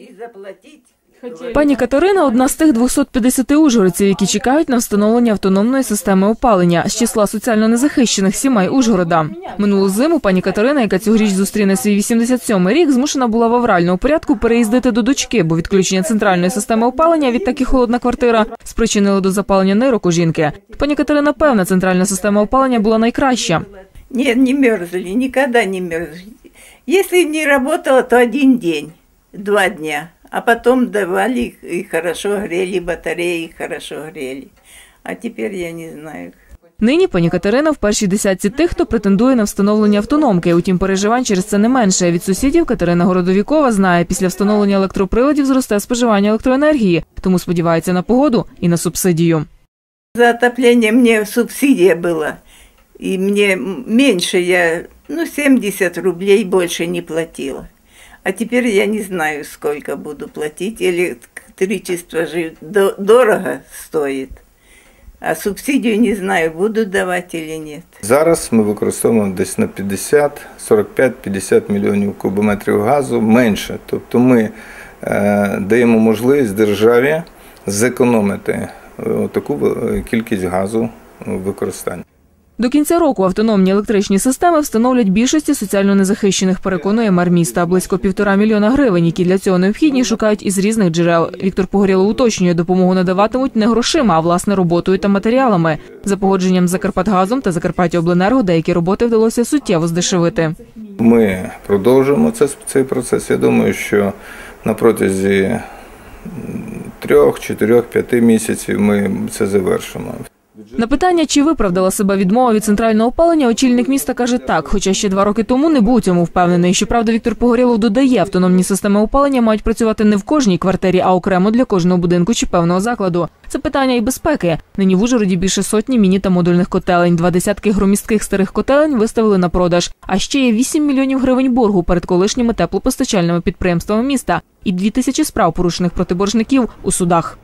и заплатить. Пані Катерина одна з тих 250 ужгородців, які чекають на встановлення автономної системи опалення з числа соціально незахищених сімей Ужгорода. Минулу зиму пані Катерина, яка цьогоріч зустріне свій 87-й рік, змушена була в авральному порядку переїздити до дочки, бо відключення центральної системи опалення, відтак і холодна квартира, спричинило до запалення нирок у жінки. Пані Катерина певна, центральна система опалення була найкраща. Нет, не мерзли, никогда не мерзли. Если не работало, то один день, два дня. А потом давали и хорошо грели, батареи хорошо грели. А теперь я не знаю. Нині пані Катерина в першій десятці тих, хто претендує на встановлення автономки. Утім, переживань через це не менше. Від сусідів Катерина Городовікова знає, після встановлення електроприладів зросте споживання електроенергії, тому сподівається на погоду і на субсидію. За отопление мне субсидия была. И мне м- меньше я, ну, 70 рублей больше не платила. А теперь я не знаю, сколько буду платить. Электричество же дорого стоит. А субсидию не знаю, будут давать или нет. Зараз ми використовуємо десь на 50, 45-50 мільйонів кубометрів газу менше. Тобто ми е, даємо можливість державі зекономити е, таку е, кількість газу в використанні. До кінця року автономні електричні системи встановлять більшості соціально незахищених, переконує мер міста. Близько півтора мільйона гривень, які для цього необхідні, шукають із різних джерел. Віктор Погорєло уточнює, допомогу надаватимуть не грошима, а власне роботою та матеріалами. За погодженням з Закарпатгазом та Закарпаттяобленерго деякі роботи вдалося суттєво здешевити. Ми продовжуємо це, цей процес. Я думаю, що на протязі трьох, чотирьох, п'яти місяців ми це завершимо. На питання, чи виправдала себе відмова від центрального опалення, очільник міста каже так, хоча ще два роки тому не був цьому впевнений. Щоправда, Віктор Погорєлов додає, автономні системи опалення мають працювати не в кожній квартирі, а окремо для кожного будинку чи певного закладу. Це питання і безпеки. Нині в Ужгороді більше сотні міні та модульних котелень. Два десятки громістких старих котелень виставили на продаж. А ще є 8 мільйонів гривень боргу перед колишніми теплопостачальними підприємствами міста і 2 тисячі справ порушених проти боржників у судах.